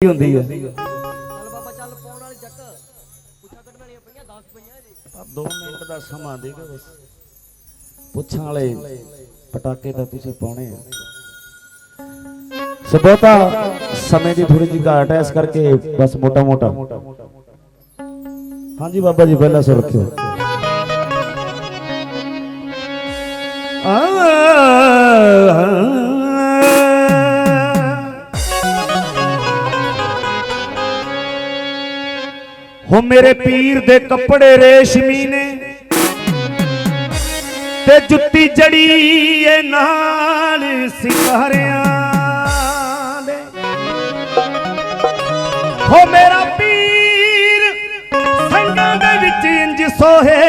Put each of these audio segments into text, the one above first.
ਹੁੰਦੀ ਹੈ ਚੱਲ ਬਾਬਾ ਚੱਲ ਪਾਉਣ ਵਾਲੀ ਚੱਕ ਪੁੱਛਾਂ ਕੱਢਣ ਵਾਲੀਆਂ ਪਈਆਂ 10 ਪਈਆਂ ਜੀ 2 ਮਿੰਟ ਦਾ ਸਮਾਂ ਦੇ ਦਿਓ ਬਸ। ਪੁੱਛਾਂ ਵਾਲੇ ਪਟਾਕੇ ਤਾਂ ਤੁਸੀਂ ਪਾਉਣੇ ਆ। ਸੋ ਬਹੁਤਾ ਸਮੇਂ ਦੀ ਥੋੜੀ ਜਿਹੀ ਘਾਟ ਹੈ ਇਸ ਕਰਕੇ ਬਸ ਮੋਟਾ ਮੋਟਾ। ਹਾਂਜੀ ਬਾਬਾ ਜੀ ਪਹਿਲਾ ਸੁਰ ਰੱਖਿਓ। ਹੋ ਮੇਰੇ ਪੀਰ ਦੇ ਕੱਪੜੇ ਰੇਸ਼ਮੀ ਨੇ ਤੇ ਜੁੱਤੀ ਜੜੀ ਏ ਨਾਲ ਸਿਤਾਰਿਆਂ ਦੇ। ਹੋ ਮੇਰਾ ਪੀਰ ਸੰਗਾਂ ਦੇ ਵਿੱਚ ਇੰਜ ਸੋਹੇ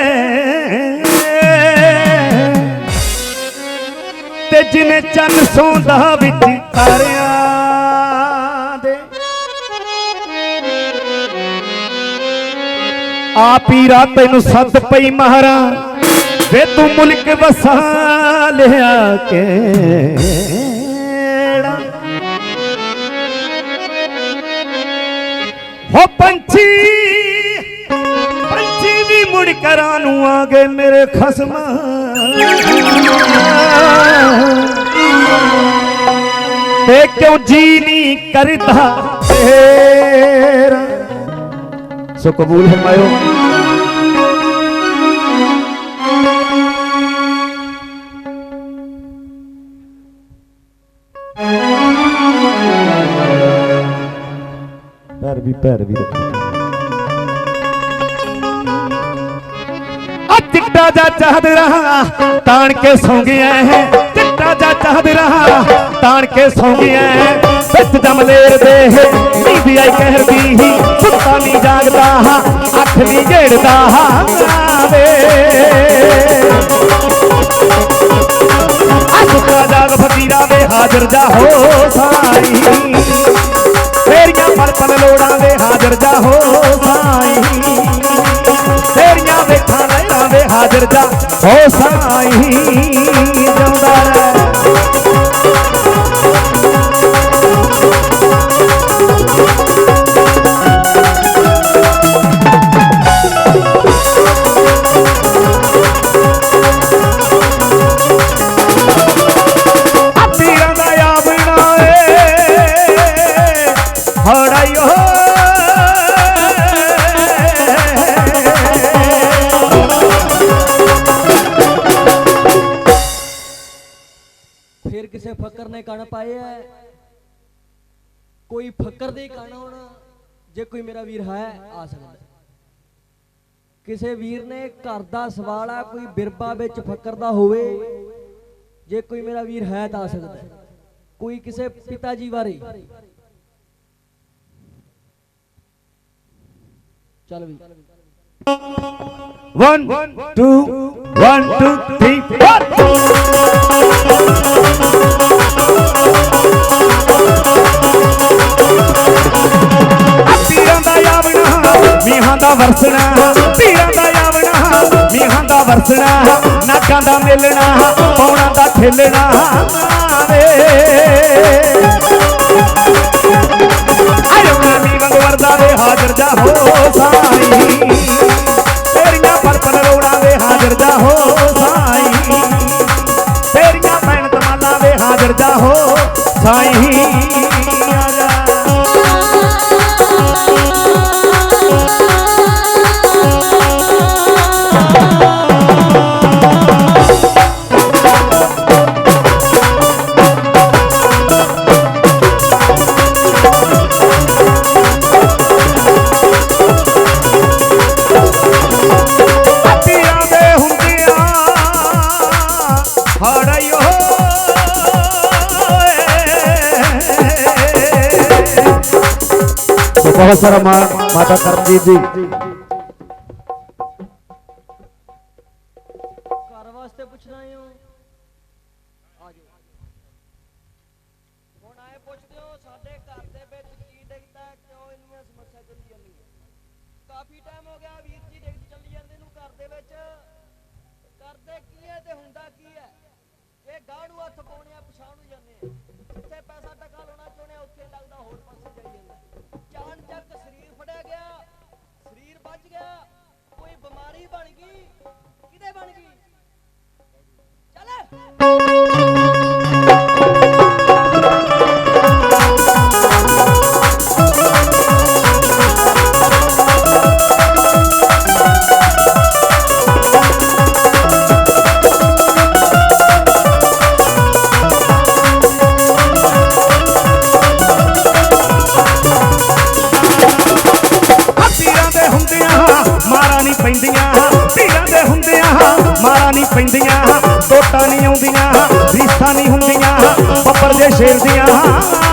ਤੇ ਜਿਵੇਂ ਚੰਨ ਸੌਂਦਾ ਵਿੱਚ ਤਾਰਿਆਂ ਆਪ ਹੀ ਰਾਤ ਤੈਨੂੰ ਸੱਦ ਪਈ ਮਹਾਰਾ ਵੇ ਤੂੰ ਮੁਲਕ ਵਸਾ ਲਿਆ ਕਿਹੜਾ ਹੋ ਪੰਛੀ ਪੰਛੀ ਵੀ ਮੁੜ ਕਰਾਂ ਨੂੰ ਆ ਗਏ ਮੇਰੇ ਖਸਮਾਂ। ਤੇ ਕਿਉਂ ਜੀ ਨਹੀਂ ਕਰਦਾ ਤੇਰਾ? ਸੋ ਕਬੂਲ ਫਰਮਾਇਓ ਪੈਰ ਵੀ ਪੈਰ ਵੀ ਰੱਖੋ ਆ ਚਿੱਟਾ ਜਾ ਚਾਹਦਰਾ ਤਾਣ ਕੇ ਸੌਂ ਗਿਆ ਹੈ ਚਿੱਟਾ ਜਾ ਚਾਹਦਰਾ ਤਾਣ ਕੇ ਸੌਂ ਗਿਆ ਵਿੱਚ ਜਮਲੇਰ ਦੇ ਨੀਂਦ ਆਈ ਕਹਿਰਦੀ ਹੀ ਸੁੱਤਾ ਨਹੀਂ ਜਾਗਦਾ ਅੱਖ ਨਹੀਂ ਝੇੜਦਾ ਆਵੇ ਆ ਸੁੱਤਾ ਜਾਗ ਫਕੀਰਾ ਵੇ ਹਾਜ਼ਰ ਜਾ ਹੋ ਸਾਈ। ਤੇਰੀਆਂ ਪਲ ਪਲ ਲੋੜਾਂ ਵੇ ਹਾਜ਼ਰ ਜਾ ਹੋ ਸਾਈ। ਤੇਰੀਆਂ ਵੇਖਾਂ ਲੈਣਾ ਦੇ ਹਾਜ਼ਰ ਜਾ ਹੋ ਸਾਈ। ਜਿਉਂਦਾ ਕਿਸੇ ਵੀਰ ਨੇ ਘਰ ਦਾ ਸਵਾਲ ਆ, ਕੋਈ ਬਿਰਬਾ ਵਿੱਚ ਫੱਕਰ ਦਾ ਹੋਵੇ, ਜੇ ਕੋਈ ਮੇਰਾ ਵੀਰ ਹੈ ਤਾਂ ਆ ਸਕਦਾ ਕੋਈ ਕਿਸੇ ਪਿਤਾ ਜੀ ਬਾਰੇ। ਚੱਲ ਵੀ। 1 2 1 2 3 4 ਦਾ ਵਰਸਣਾ, ਪੀਰਾਂ ਦਾ ਆਵਣਾ, ਮੀਹਾਂ ਦਾ ਵਰਸਣਾ, ਨਾਕਾਂ ਦਾ ਮਿਲਣਾ, ਪੌਣਾ ਦਾ ਖੇਲਣਾ ਵੇ ਆਇਓ ਨਾਮੀ ਵੰਗ ਵਰਦਾ ਵੇ ਹਾਜ਼ਰ ਜਾ ਹੋ ਸਾਈ। ਤੇਰੀਆਂ ਪਰ ਪਰ ਰੋੜਾਂ ਵੇ ਹਾਜ਼ਰ ਜਾ ਹੋ ਸਾਈ। ਤੇਰੀਆਂ ਭੈਣ ਮਾਲਾ ਵੇ ਹਾਜ਼ਰ ਜਾ ਹੋ ਸਾਈ। ਬਹੁਤ ਸਾਰਾ ਮਾਣ ਮਾਤਾ ਕਰਮਜੀਤ ਜੀ। ਘਰ ਵਾਸਤੇ ਪੁੱਛਣਾ ਹੈ ਆ ਜਾਓ ਹੁਣ ਆਏ ਪੁੱਛਦੇ ਸਾਡੇ ਘਰ ਦੇ ਵਿੱਚ ਕੀ ਡਿੱਗਦਾ ਕਿਉਂ ਇੰਨੀਆਂ ਸਮੱਸਿਆ ਚੱਲੀ ਜਾਂਦੀ ਕਾਫੀ ਟਾਈਮ ਹੋ ਗਿਆ ਵੀਰ ਜੀ, ਡਿੱਗ ਚੱਲੀ ਜਾਂਦੇ ਨੂੰ ਘਰ ਦੇ ਵਿੱਚ। ਕਰਦੇ ਕੀ ਹੈ ਤੇ ਹੁੰਦਾ ਕੀ ਹੈ? ਇਹ ਗਾੜੂ ਹੱਥ ਪਾਉਣੇ ਆ, ਪਛਾਣੂ ਜਾਂਦੇ ਆ। ਜਿੱਥੇ ਪੈਸਾ ਟਕਾ ਲਾਉਣਾ ਚਾਹੁੰਦੇ ਉੱਥੇ ਲੱਗਦਾ ਹੋਰ ਪਾਸੇ ਜਾਈ ਜਾਂਦਾ। ਜਾਨ ਚੱਕ ਸਰੀਰ ਫੜਿਆ ਗਿਆ, ਸਰੀਰ ਬਚ ਗਿਆ, ਕੋਈ ਬਿਮਾਰੀ ਬਣ ਗਈ ਕਿਤੇ ਬਣ ਗਈ? ਚੱਲ। ਸ਼ੇਰ ਦੀਆਂ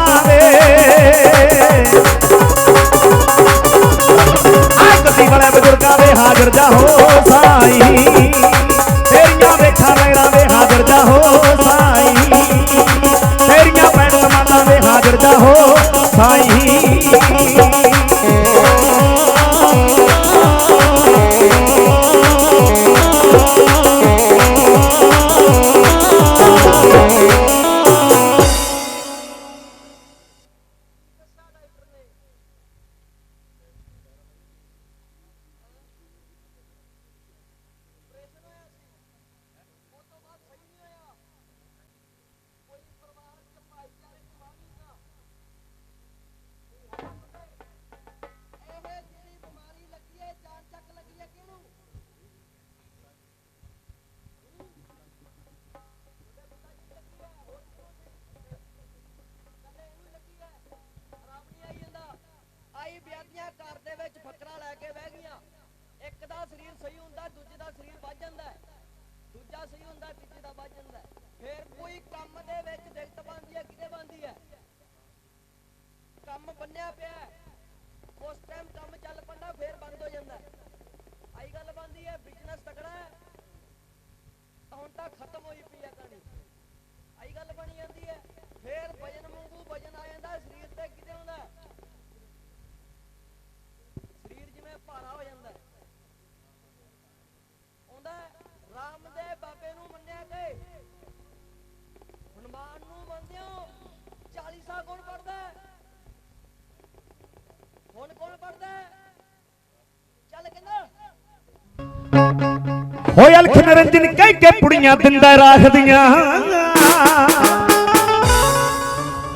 ਹੋਏ ਅਲਖ ਨਰੰਜਨ ਕਹਿ ਕੇ ਪੁੜੀਆਂ ਦਿੰਦਾ ਰਾਖਦੀਆਂ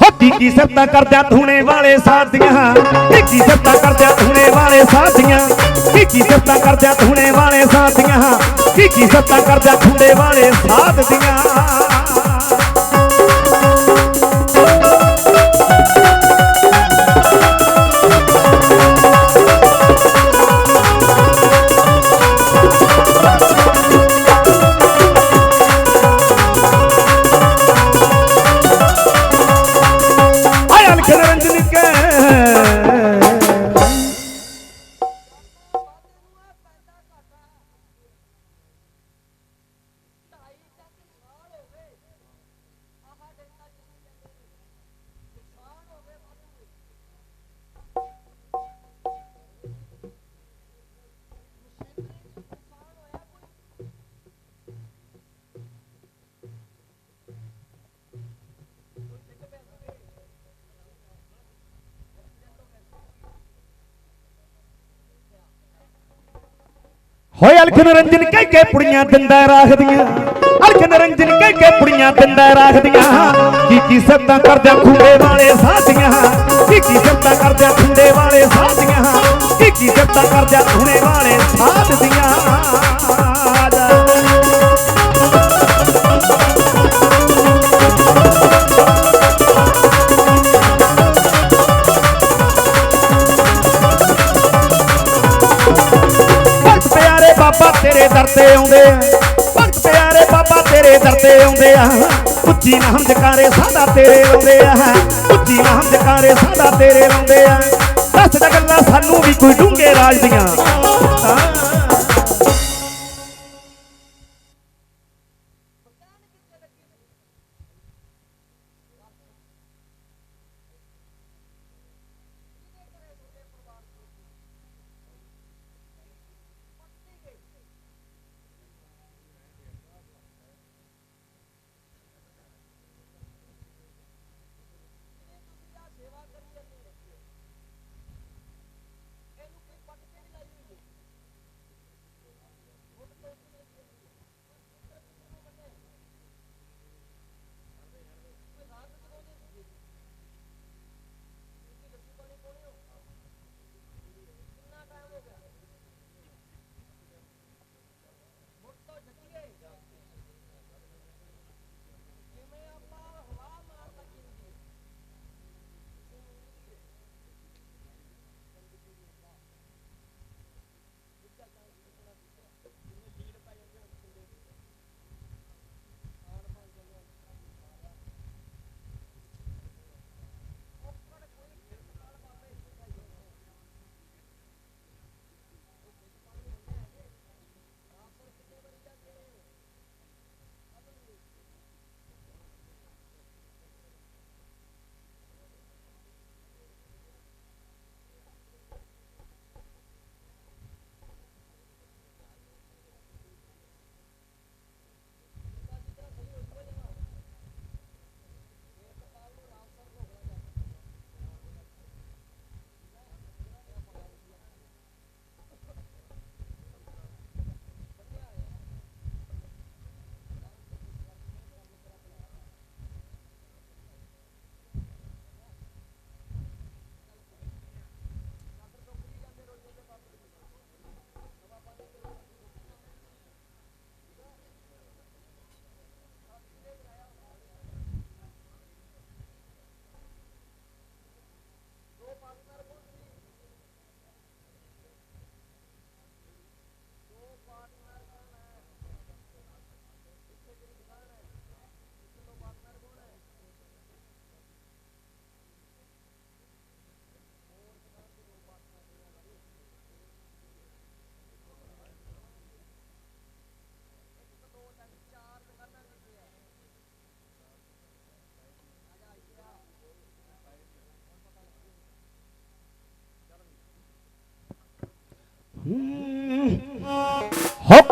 ਹੋ ਕੀ ਕੀ ਸੱਤਾ ਕਰਦਿਆਂ ਧੂਣੇ ਵਾਲੇ ਸਾਥੀਆਂ ਕੀ ਕੀ ਸੱਤਾ ਕਰਦਿਆਂ ਧੂਣੇ ਵਾਲੇ ਸਾਥੀਆਂ ਕੀ ਕੀ ਸੱਤਾ ਕਰਦਿਆਂ ਧੂਣੇ ਵਾਲੇ ਸਾਥੀਆਂ ਕੀ ਕੀ ਸੱਤਾ ਕਰਦਿਆਂ ਵਾਲੇ ਸਾਥੀਆਂ ਹੋਏ ਅਲਖ ਨਰੰਜਨ ਕਹਿ ਕੇ ਪੁੜੀਆਂ ਦਿੰਦਾ ਰੱਖਦੀਆਂ ਅਲਖ ਨਰੰਜਨ ਕਹਿ ਕੇ ਪੁੜੀਆਂ ਦਿੰਦਾ ਰੱਖਦੀਆਂ ਕੀ ਕੀ ਸੱਤਾਂ ਕਰਦਿਆਂ ਖੁੰਡੇ ਵਾਲੇ ਸਾਥੀਆਂ, ਕੀ ਕੀ ਸੱਤਾਂ ਕਰਦਿਆਂ ਖੁੰਡੇ ਵਾਲੇ ਸਾਥੀਆਂ, ਕੀ ਕੀ ਸੱਤਾਂ ਕਰਦਿਆਂ ਖੁੰਡੇ ਵਾਲੇ ਸਾਥੀਆਂ ਬਾਬਾ ਤੇਰੇ ਦਰ ਤੇ ਆਉਂਦੇ ਆ। ਭਗਤ ਪਿਆਰੇ ਬਾਬਾ ਤੇਰੇ ਦਰ ਤੇ ਆਉਂਦੇ ਆ। ਉੱਚੀ ਨਾਮ ਜਕਾਰੇ ਸਾਡਾ ਤੇਰੇ ਆਉਂਦੇ ਆ। ਉੱਚੀ ਨਾਮ ਜਕਾਰੇ ਸਾਡਾ ਤੇਰੇ ਆਉਂਦੇ ਆ। ਦੱਸ ਦਾ ਗੱਲਾਂ ਸਾਨੂੰ ਵੀ ਕੋਈ ਡੂੰਘੇ ਰਾਜ ਦੀਆਂ।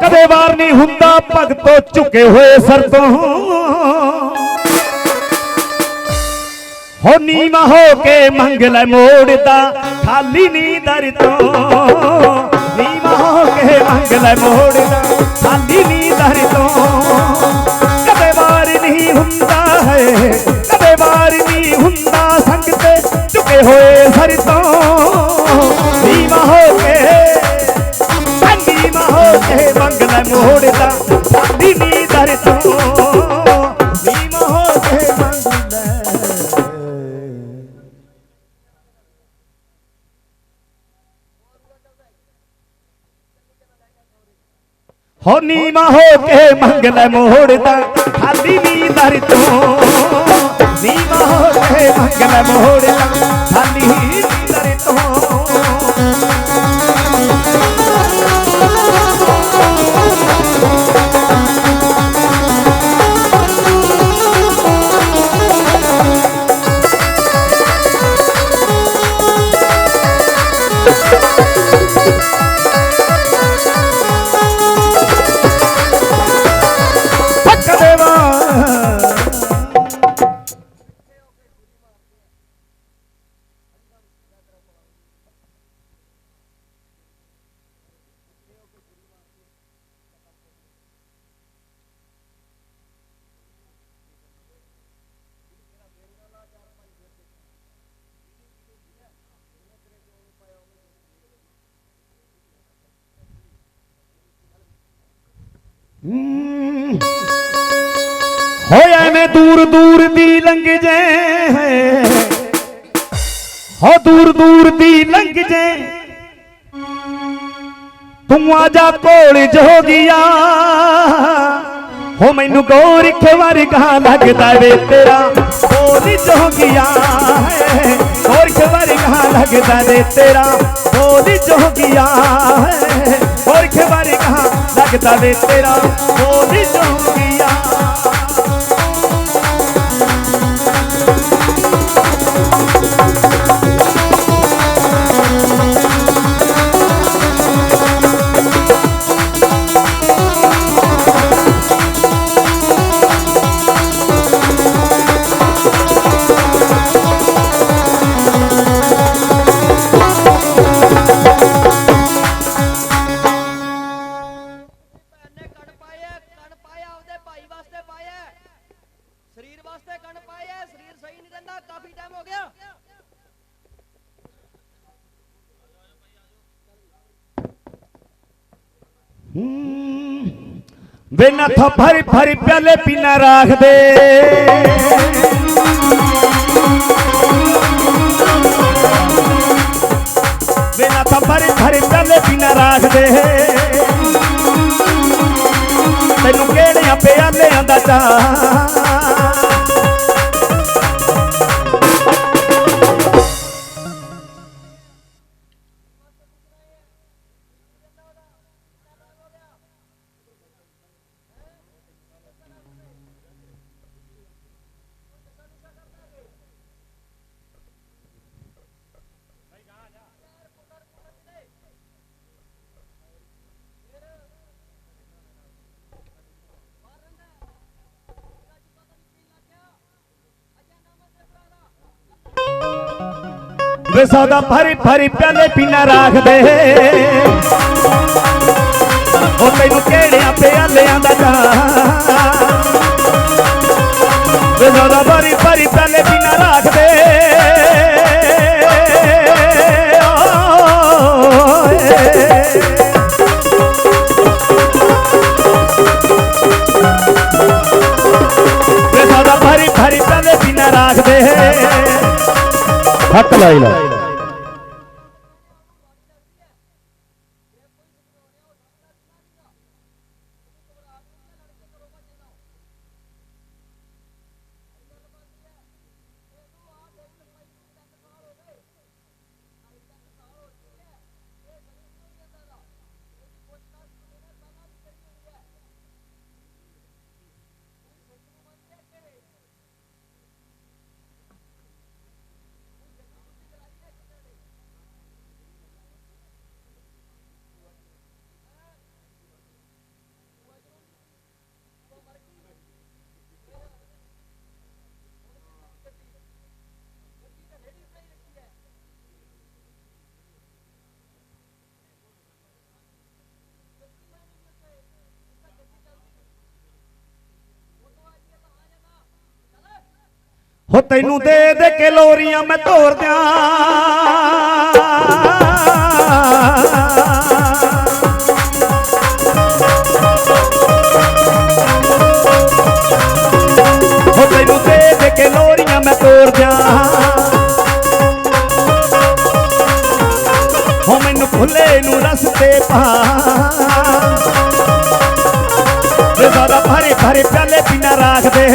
ਕਦੇ ਵਾਰ ਨਹੀਂ ਹੁੰਦਾ ਭਗਤੋ ਝੁਕੇ ਹੋਏ ਸਰ ਤੋਂ। ਹੋ ਨੀਵਾਂ ਹੋ ਕੇ ਮੰਗ ਲੈ ਮੋੜਦਾ ਖਾਲੀ ਨੀ ਦਰ ਤੋਂ। ਨੀਵਾਂ ਹੋ ਕੇ ਮੰਗ ਲੈ ਮੋੜਦਾ ਖਾਲੀ ਨੀ ਦਰ ਤੋਂ। ਕਦੇ ਵਾਰ ਨਹੀਂ ਹੁੰਦਾ ਹੈ, ਕਦੇ ਵਾਰ ਨਹੀਂ ਹੁੰਦਾ ਸੰਗ ਤੇ ਝੁਕੇ ਹੋਏ ਸਰ ਤੋਂ। ਨੀਵਾਂ ਹੋ ਕੇ ਹੋ ਕੇ ਮੰਗ ਲੈ ਮੋੜਦਾ ਖਾਲੀ ਨੀ ਦਰ ਤੋਂ ਨੀਵਾਂ ਹੋ ਕੇ ਮੰਗ ਲੈ। ਹੋ ਨੀਵਾਂ ਹੋ ਕੇ ਮੰਗ ਲੈ ਮੋੜਦਾ ਖਾਲੀ ਨੀ ਦਰ ਤੋਂ ਨੀਵਾਂ ਹੋ ਕੇ ਮੰਗ ਲੈ ਮੋੜਦਾ। ਹੋਇਆ ਐਵੇਂ ਦੂਰ ਦੂਰ ਦੀ ਲੰਘ ਜੇ। ਹੋ ਦੂਰ ਦੂਰ ਦੀ ਲੰਘ ਜੇ। ਤੂੰ ਆ ਜਾ ਕੋਲ ਜੋਗੀਆ। ਹੋ ਮੈਨੂੰ ਗੋਰ ਇੱਕ ਵਾਰ ਕਹਾ ਲੱਗਦਾ ਵੇ ਤੇਰਾ। ਬੋਲ ਜੋਗੀਆ ਹੈ। ਗੋਰ ਇੱਕ ਕਹਾ ਲੱਗਦਾ ਵੇ ਤੇਰਾ। ਬੋਲ ਜੋਗੀਆ ਹੈ। ਗੋਰ ਇੱਕ ਕਹਾ ਲੱਗਦਾ ਵੇ ਤੇਰਾ ਬੋਲ ਜੋਗੀਆ ਵੇ ਨੱਥ ਭਰੀ ਭਰ ਪਿਆਲੇ ਪੀਣਾ ਰਾਖ ਦੇ ਵੇ ਨੱਥ ਭਰ ਭਰ ਪਿਆਲੇ ਪੀਣਾ ਰਾਖ ਤੈਨੂੰ ਕਿਹੜਿਆਂ ਪਿਆਲਿਆਂ ਦਾ ਚਾਹ ਵੇ ਸੌਦਾ ਭਰੀ ਭਰੀ ਪਿਆਲੇ ਪੀਣਾ ਰਾਖ ਦੇ ਉਹ ਤੈਨੂੰ ਕਿਹੜਿਆਂ ਪਿਆਲਿਆਂ ਦਾ ਚਾਹ ਵੇ ਸੌਦਾ ਭਰੀ ਭਰੀ ਪਿਆਲੇ ਪੀਣਾ ਰਾਖ ਦੇ ਓਏ। ਵੇ ਸੌਦਾ ਭਰੀ ਭਰੀ ਪਿਆਲੇ ਪੀਣਾ ਰਾਖ ਦੇ ਹੱਕ ਲਾਈ ਲਾ ਹੋ ਤੈਨੂੰ ਦੇ ਦੇ ਕੇ ਲੋਰੀਆਂ ਮੈਂ ਤੋਰ ਦਿਆਂ। ਹੋ ਤੈਨੂੰ ਦੇ ਦੇ ਕੇ ਲੋਰੀਆਂ ਮੈਂ ਤੋਰ ਦਿਆਂ। ਹੋ ਮੈਨੂੰ ਭੁੱਲੇ ਨੂੰ ਰਸਤੇ ਪਾ। ਜੇ ਜ਼ਿਆਦਾ ਭਾਰੇ ਭਾਰੇ ਪਿਆਲੇ ਪੀਣਾ ਰੱਖਦੇ।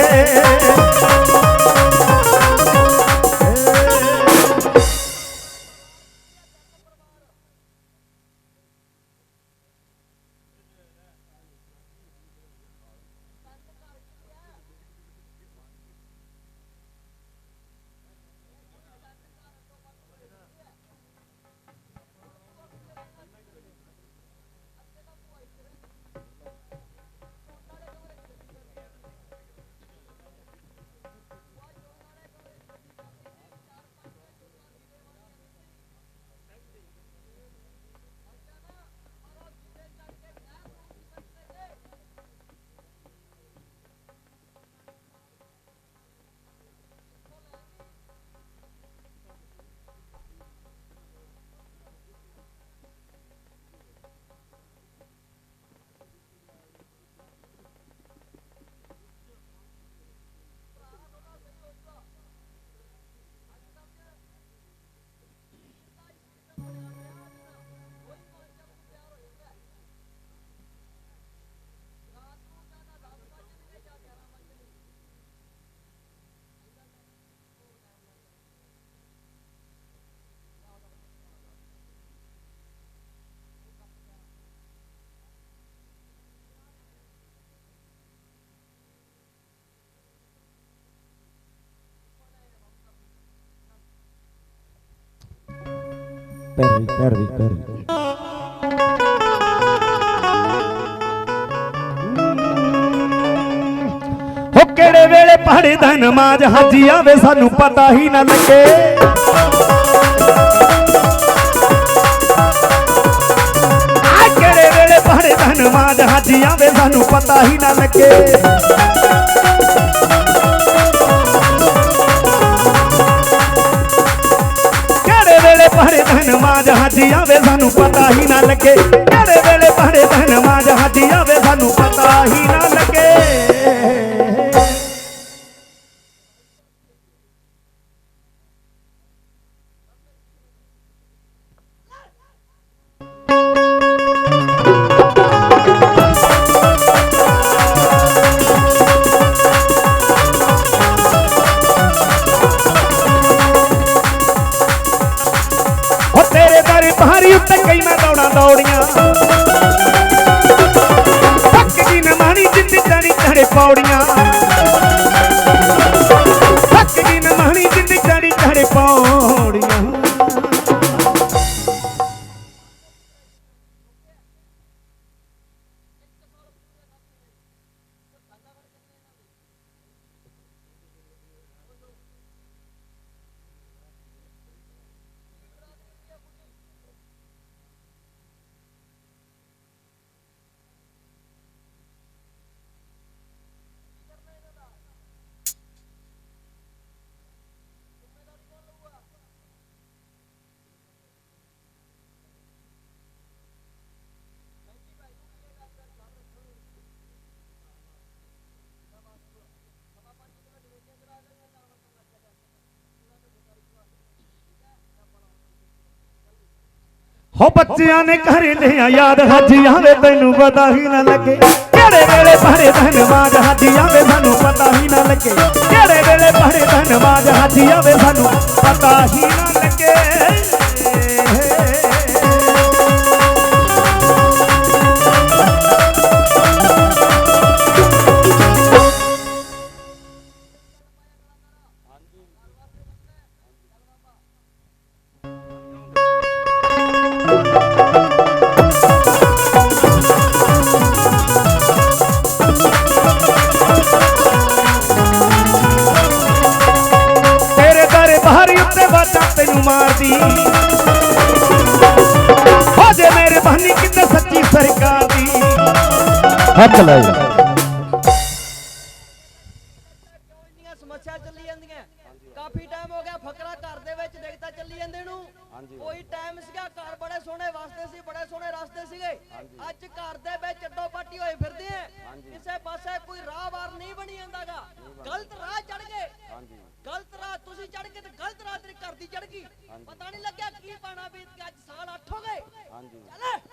ਪੈਰਵੀ ਪੈਰਵੀ ਪੈਰਵੀ ਹੋ ਕਿਹੜੇ ਵੇਲੇ ਪਹਾੜੇ ਦਾ ਨਮਾਜ਼ ਹਾਜੀ ਆਵੇ, ਸਾਨੂੰ ਪਤਾ ਹੀ ਨਾ ਲੱਗੇ। ਆ ਕਿਹੜੇ ਵੇਲੇ ਪਹਾੜੇ ਦਾ ਨਮਾਜ਼ ਹਾਜੀ ਆਵੇ, ਸਾਨੂੰ ਪਤਾ ਹੀ ਨਾ ਲੱਗੇ। ਪਹਾੜੇ ਦਾ ਨਮਾਜ਼ ਆਵੇ, ਸਾਨੂੰ ਪਤਾ ਹੀ ਨਾ ਲੱਗੇ। ਕਿਹੜੇ ਵੇਲੇ ਪਹਾੜੇ ਦਾ ਨਮਾਜ਼ ਹਾਜੀ ਆਵੇ, ਸਾਨੂੰ ਪਤਾ ਹੀ ਨਾ ਲੱਗੇ। ਹੋ ਬੱਚਿਆਂ ਨੇ ਘਰ ਲਿਆ ਯਾਦ ਹਾਜੀ ਆਵੇ ਤੈਨੂੰ ਪਤਾ ਹੀ ਨਾ ਲੱਗੇ। ਕਿਹੜੇ ਵੇਲੇ ਪੜੇ ਧੰਨਵਾਦ ਹਾਜੀ ਆਵੇ ਸਾਨੂੰ ਪਤਾ ਹੀ ਨਾ ਲੱਗੇ। ਕਿਹੜੇ ਵੇਲੇ ਪੜੇ ਧੰਨਵਾਦ ਹਾਜੀ ਆਵੇ ਸਾਨੂੰ ਪਤਾ ਹੀ ਨਾ ਲੱਗੇ। ਸਰਕਾ ਦੀ। ਹੱਥ ਲੈ ਜਾ। ਸਮੱਸਿਆ ਚੱਲੀ ਜਾਂਦੀਆਂ। ਕਾਫੀ ਟਾਈਮ ਹੋ ਗਿਆ ਫਕਰਾ ਘਰ ਦੇ ਵਿੱਚ ਦੇਖਤਾ ਚੱਲੀ ਜਾਂਦੇ ਨੂੰ। ਕੋਈ ਟਾਈਮ ਸੀਗਾ ਘਰ ਬੜੇ ਸੋਹਣੇ ਵਾਸਤੇ ਸੀ ਬੜੇ ਸੋਹਣੇ ਰਸਤੇ ਸੀਗੇ। ਅੱਜ ਘਰ ਦੇ ਵਿੱਚ ਅੱਡੋ ਪਾਟੀ ਹੋਏ ਫਿਰਦੇ ਆ। ਕਿਸੇ ਪਾਸੇ ਕੋਈ ਰਾਹਵਾਰ ਨਹੀਂ ਬਣੀ ਜਾਂਦਾਗਾ। ਗਲਤ ਰਾਹ ਚੜ ਗਏ। ਗਲਤ ਰਾਹ ਤੁਸੀਂ ਚੜ ਕੇ ਤੇ ਗਲਤ ਰਾਹ ਤੇਰੇ ਘਰ ਦੀ ਚੜ ਗਈ। ਪਤਾ ਨਹੀਂ ਲੱਗਿਆ ਕੀ ਪਾਣਾ ਬੀਤ ਗਿਆ ਅੱਜ ਸਾਲ 8 ਹੋ ਗਏ। ਚਲ।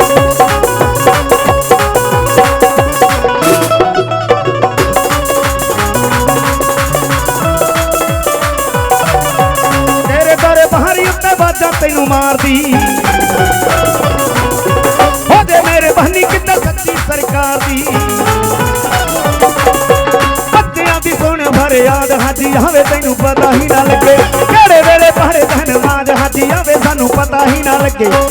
ਹੀ